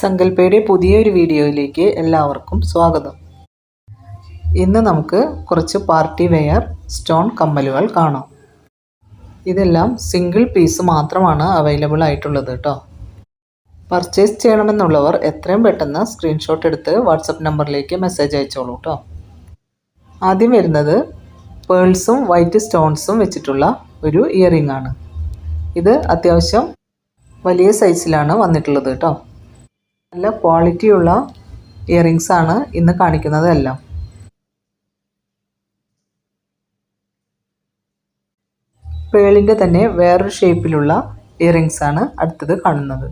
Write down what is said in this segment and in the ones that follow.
സങ്കല്പയുടെ പുതിയൊരു വീഡിയോയിലേക്ക് എല്ലാവർക്കും സ്വാഗതം. ഇന്ന് നമുക്ക് കുറച്ച് പാർട്ടി വെയർ സ്റ്റോൺ കമ്മലുകൾ കാണാം. ഇതെല്ലാം സിംഗിൾ പീസ് മാത്രമാണ് അവൈലബിൾ ആയിട്ടുള്ളത് കേട്ടോ. പർച്ചേസ് ചെയ്യണമെന്നുള്ളവർ എത്രയും പെട്ടെന്ന് സ്ക്രീൻഷോട്ട് എടുത്ത് വാട്സപ്പ് നമ്പറിലേക്ക് മെസ്സേജ് അയച്ചോളൂ കേട്ടോ. ആദ്യം വരുന്നത് പേൾസും വൈറ്റ് സ്റ്റോൺസും വെച്ചിട്ടുള്ള ഒരു ഇയറിംഗ് ആണ്. ഇത് അത്യാവശ്യം വലിയ സൈസിലാണ് വന്നിട്ടുള്ളത് കേട്ടോ. നല്ല ക്വാളിറ്റിയുള്ള ഇയറിങ്സ് ആണ് ഇന്ന് കാണിക്കുന്നത് എല്ലാം. പേളിന്റെ തന്നെ വേറൊരു ഷേപ്പിലുള്ള ഇയറിങ്സ് ആണ് അടുത്തത് കാണുന്നത്.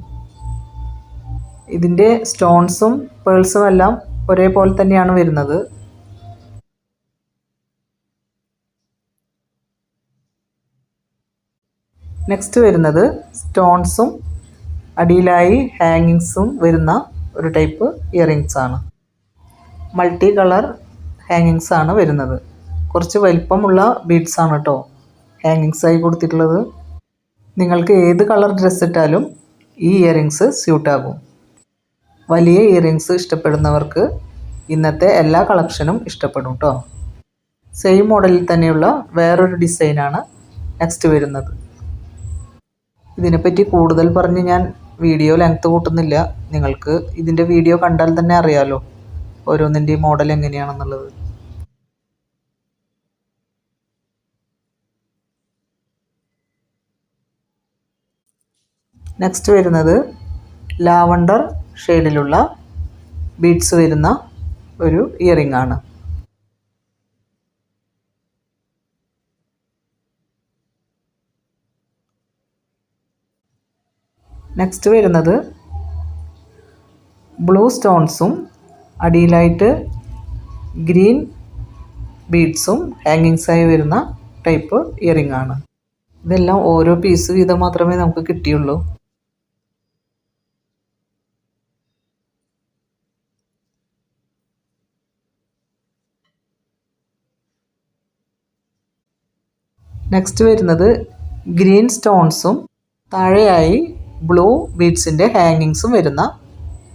ഇതിന്റെ സ്റ്റോൺസും പേൾസും എല്ലാം ഒരേപോലെ തന്നെയാണ് വരുന്നത്. നെക്സ്റ്റ് വരുന്നത് സ്റ്റോൺസും അടിയിലായി ഹാങ്ങിങ്സും വരുന്ന ഒരു ടൈപ്പ് ഇയറിങ്സ് ആണ്. മൾട്ടി കളർ ഹാങ്ങിങ്സ് ആണ് വരുന്നത്. കുറച്ച് വലിപ്പമുള്ള ബീഡ്സ് ആണ് കേട്ടോ ഹാങ്ങിങ്സ് ആയി കൊടുത്തിട്ടുള്ളത്. നിങ്ങൾക്ക് ഏത് കളർ ഡ്രസ്സ് ഇട്ടാലും ഈ ഇയറിങ്സ് സ്യൂട്ടാകും വലിയ ഇയറിങ്സ് ഇഷ്ടപ്പെടുന്നവർക്ക് ഇന്നത്തെ എല്ലാ കളക്ഷനും ഇഷ്ടപ്പെടും കേട്ടോ സെയിം മോഡലിൽ തന്നെയുള്ള വേറൊരു ഡിസൈനാണ് നെക്സ്റ്റ് വരുന്നത്. ഇതിനെപ്പറ്റി കൂടുതൽ പറഞ്ഞ് ഞാൻ വീഡിയോ ലെങ്ത് കൂട്ടുന്നില്ല. നിങ്ങൾക്ക് ഇതിന്റെ വീഡിയോ കണ്ടാൽ തന്നെ അറിയാമല്ലോ ഓരോന്നിന്റെയും മോഡൽ എങ്ങനെയാണെന്നുള്ളത്. നെക്സ്റ്റ് വരുന്നത് ലാവണ്ടർ ഷെയ്ഡിലുള്ള ബീഡ്സ് വരുന്ന ഒരു ഇയറിംഗ് ആണ്. നെക്സ്റ്റ് വരുന്നത് ബ്ലൂ സ്റ്റോൺസും അടിയിലായിട്ട് ഗ്രീൻ ബീഡ്സും ഹാങ്ങിങ്സായി വരുന്ന ടൈപ്പ് ഇയറിംഗ് ആണ്. ഇതെല്ലാം ഓരോ പീസ് വീതം മാത്രമേ നമുക്ക് കിട്ടിയുള്ളൂ. നെക്സ്റ്റ് വരുന്നത് ഗ്രീൻ സ്റ്റോൺസും താഴെയായി ബ്ലൂ ബീഡ്സിന്റെ ഹാങ്ങിങ്സും വരുന്ന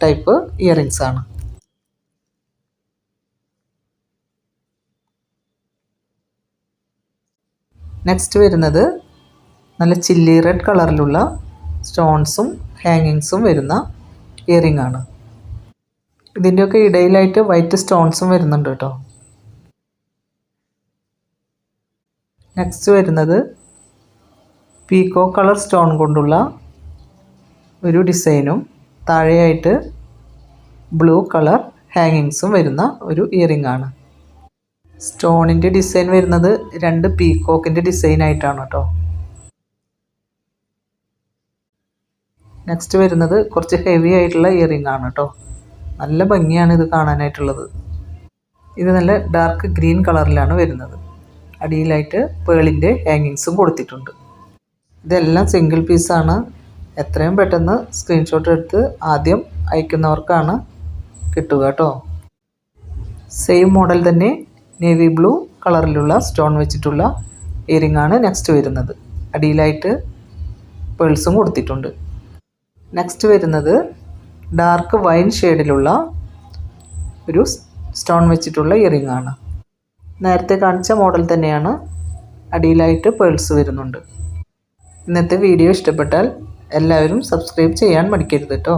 ടൈപ്പ് ഇയറിങ്സ് ആണ്. നെക്സ്റ്റ് വരുന്നത് നല്ല ചില്ലി റെഡ് കളറിലുള്ള സ്റ്റോൺസും ഹാങ്ങിങ്സും വരുന്ന ഇയറിംഗ് ആണ്. ഇതിന്റെയൊക്കെ ഇടയിലായിട്ട് വൈറ്റ് സ്റ്റോൺസും വരുന്നുണ്ട് കേട്ടോ. നെക്സ്റ്റ് വരുന്നത് പീക്കോ കളർ സ്റ്റോൺ കൊണ്ടുള്ള ഒരു ഡിസൈനും താഴെയായിട്ട് ബ്ലൂ കളർ ഹാങ്ങിങ്സും വരുന്ന ഒരു ഇയറിംഗ് ആണ് സ്റ്റോണിന്റെ ഡിസൈൻ വരുന്നത് രണ്ട് പീക്കോക്കിന്റെ ഡിസൈൻ ആയിട്ടാണ് കേട്ടോ. നെക്സ്റ്റ് വരുന്നത് കുറച്ച് ഹെവി ആയിട്ടുള്ള ഇയറിംഗ് ആണ് കേട്ടോ. നല്ല ഭംഗിയാണ് ഇത് കാണാനായിട്ടുള്ളത്. ഇത് നല്ല ഡാർക്ക് ഗ്രീൻ കളറിലാണ് വരുന്നത്. അടിയിലായിട്ട് പേളിന്റെ ഹാങ്ങിങ്സും കൊടുത്തിട്ടുണ്ട്. ഇതെല്ലാം സിംഗിൾ പീസാണ്. എത്രയും പെട്ടെന്ന് സ്ക്രീൻഷോട്ട് എടുത്ത് ആദ്യം അയക്കുന്നവർക്കാണ് കിട്ടുക കേട്ടോ. സെയിം മോഡൽ തന്നെ നേവി ബ്ലൂ കളറിലുള്ള സ്റ്റോൺ വെച്ചിട്ടുള്ള ഇയറിംഗ് ആണ് നെക്സ്റ്റ് വരുന്നത്. അടിയിലായിട്ട് പേൾസും കൊടുത്തിട്ടുണ്ട്. നെക്സ്റ്റ് വരുന്നത് ഡാർക്ക് വൈൻ ഷെയ്ഡിലുള്ള ഒരു സ്റ്റോൺ വെച്ചിട്ടുള്ള ഇയറിംഗ് ആണ്. നേരത്തെ കാണിച്ച മോഡൽ തന്നെയാണ് അടിയിലായിട്ട് പേൾസ് വരുന്നുണ്ട്. ഇന്നത്തെ വീഡിയോ ഇഷ്ടപ്പെട്ടാൽ എല്ലാവരും സബ്സ്ക്രൈബ് ചെയ്യാൻ മടിക്കരുത് കേട്ടോ